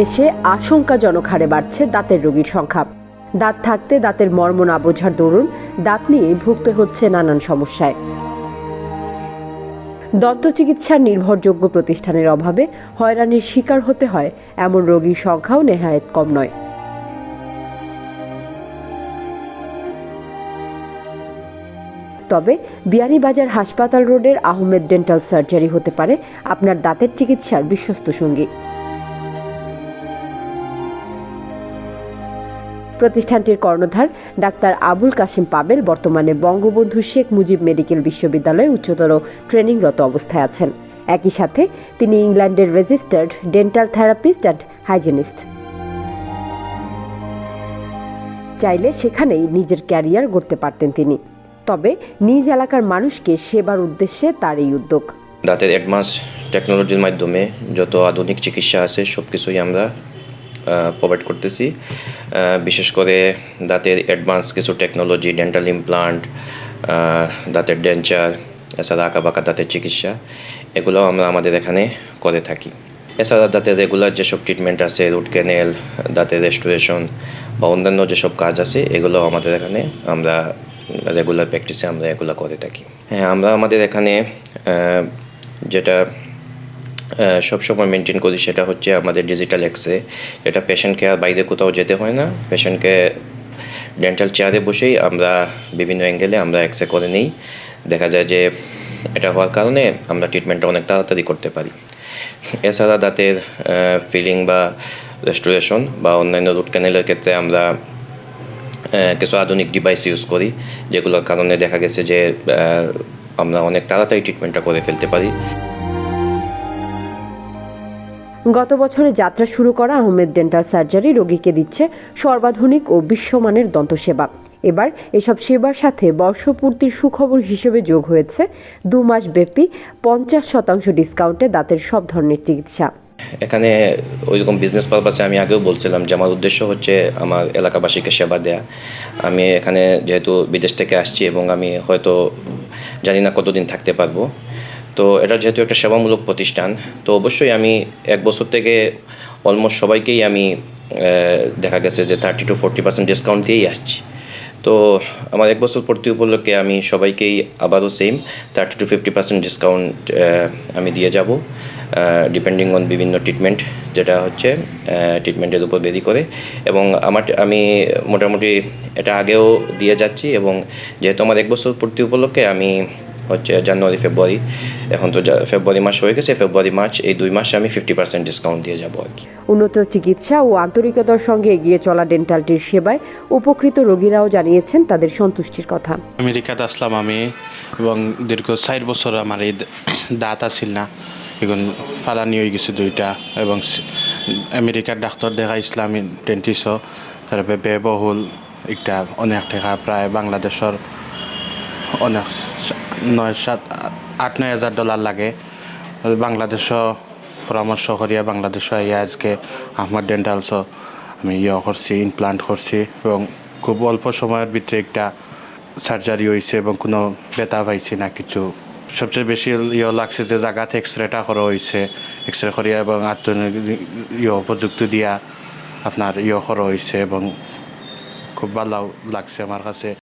দেশে আশঙ্কাজনক হারে বাড়ছে দাঁতের রোগীর সংখ্যা। দাঁত থাকতে দাঁতের মর্ম না বোঝার দরুন দাঁত নিয়ে ভুগতে হচ্ছে নানান সমস্যায়। দন্ত চিকিৎসার নির্ভরযোগ্য প্রতিষ্ঠানের অভাবে হয়রানির শিকার হতে হয় এমন রোগীর সংখ্যাও নেহায়েত কম নয়। তবে বিয়ানীবাজার হাসপাতাল রোডের আহমেদ ডেন্টাল সার্জারি হতে পারে আপনার দাঁতের চিকিৎসার বিশ্বস্ত সঙ্গী। প্রতিষ্ঠানটির কর্ণধার ডাক্তার আবুল কাশিম পাবেল বর্তমানে বঙ্গবন্ধু শেখ মুজিব মেডিকেল বিশ্ববিদ্যালয়ে উচ্চতর ট্রেনিংরত অবস্থায় আছেন। একই সাথে তিনি ইংল্যান্ডের registered dental therapist and hygienist. চাইলে সেখানেই নিজের ক্যারিয়ার গড়তে পারতেন তিনি। তবে নিজ এলাকার মানুষকে সেবার উদ্দেশ্যে তার এই উদ্যোগ। দাঁতের অ্যাডভান্স টেকনোলজির মাধ্যমে যত আধুনিক চিকিৎসা আছে সব কিছুই আমরা প্রোভাইড করতেছি। বিশেষ করে দাঁতের অ্যাডভান্স কিছু টেকনোলজি ডেন্টাল ইমপ্লান্ট দাঁতের ডেঞ্চার এছাড়া আঁকা বাঁকা দাঁতের চিকিৎসা, এগুলো আমরা আমাদের এখানে করে থাকি। এছাড়া দাঁতের রেগুলার যেসব ট্রিটমেন্ট আছে রুট ক্যানেল দাঁতের রেস্টোরেশন বা অন্যান্য যেসব কাজ আছে, এগুলো আমাদের এখানে আমরা রেগুলার প্র্যাকটিসে আমরা এগুলো করে থাকি। হ্যাঁ আমরা আমাদের এখানে যেটা সবসময় মেনটেন করি সেটা হচ্ছে আমাদের ডিজিটাল এক্সরে এটা পেশেন্টকে আর বাইরে কোথাও যেতে হয় না। পেশেন্টকে ডেন্টাল চেয়ারে বসেই আমরা বিভিন্ন অ্যাঙ্গেলে আমরা এক্সরে করে নিই। দেখা যায় যে এটা হওয়ার কারণে আমরা ট্রিটমেন্টটা অনেক তাড়াতাড়ি করতে পারি। এছাড়া দাঁতের ফিলিং বা রেস্টোরেশন বা অন্যান্য রুট ক্যানেলের ক্ষেত্রে আমরা কিছু আধুনিক ডিভাইস ইউজ করি, যেগুলোর কারণে দেখা গেছে যে আমরা অনেক তাড়াতাড়ি ট্রিটমেন্টটা করে ফেলতে পারি। গত বছরে যাত্রা শুরু করা আহমেদ ডেন্টাল সার্জারি রোগীকে দিচ্ছে সর্বাধুনিক ও বিশ্বমানের দন্তসেবা। এবার এসব সেবার সাথে বর্ষপূর্তির সুখবর হিসেবে যোগ হয়েছে দু মাস ব্যাপী পঞ্চাশ শতাংশ ডিসকাউন্টে দাঁতের সব ধরনের চিকিৎসা। এখানে ওইরকম বিজনেস পারপাসে আমি আগেও বলছিলাম যে আমার উদ্দেশ্য হচ্ছে আমার এলাকাবাসীকে সেবা দেয়া। আমি এখানে যেহেতু বিদেশ থেকে আসছি এবং আমি হয়তো জানি না কতদিন থাকতে পারব। তো এটা যেহেতু একটা সেবামূলক প্রতিষ্ঠান, তো অবশ্যই আমি এক বছর থেকে অলমোস্ট সবাইকেই আমি দেখা গেছে যে thirty to forty percent discount দিয়েই আসছি। তো আমার এক বছর পূর্তি উপলক্ষে আমি সবাইকেই আবারও same thirty to fifty percent discount আমি দিয়ে যাব ডিপেন্ডিং অন বিভিন্ন ট্রিটমেন্ট যেটা হচ্ছে ট্রিটমেন্টের উপর বেরি করে। এবং আমার, আমি মোটামুটি এটা আগেও দিয়ে যাচ্ছি এবং যেহেতু আমার এক বছর পূর্তি উপলক্ষে আমি হচ্ছে জানুয়ারি ফেব্রুয়ারি। এখন তো ফেব্রুয়ারি মাস হয়ে গেছে ফেব্রুয়ারি মার্চ এই দুই মাসে আমি ফিফটি পার্সেন্ট ডিসকাউন্ট দিয়ে যাব আর কি। উন্নত চিকিৎসা ও আন্তরিকতার সঙ্গে এগিয়ে চলা ডেন্টালটির সেবায় উপকৃত রোগীরাও জানিয়েছেন তাদের সন্তুষ্টির কথা। আমেরিকাতে আসলাম আমি এবং দীর্ঘ চার বছর আমার এই দাঁত আছিল না এখন ফালানি হয়ে গেছে দুইটা এবং আমেরিকার ডাক্তার দেখা আমি ডেন্টিস্টও তারপরে ব্যয়বহুল একটা অনেক টাকা প্রায় বাংলাদেশের অনেক নয় সাত, আট, নয় হাজার ডলার লাগে। বাংলাদেশও পরামর্শ করিয়া বাংলাদেশও আইয়া আজকে আহমদ ডেন্টালসও আমি ইয়ে করছি ইমপ্লান্ট করছি এবং খুব অল্প সময়ের ভিতরে একটা সার্জারি হয়েছে এবং কোনো ব্যথা পাইছি না, কিছু। সবচেয়ে বেশি ইয়ে লাগছে যে জায়গাতে এক্স রেটা করা হয়েছে এক্স রে করিয়া এবং আধুনিক ইয়ে প্রযুক্তি দিয়া আপনার ইয়ে করা হয়েছে এবং খুব ভালো লাগছে আমার কাছে।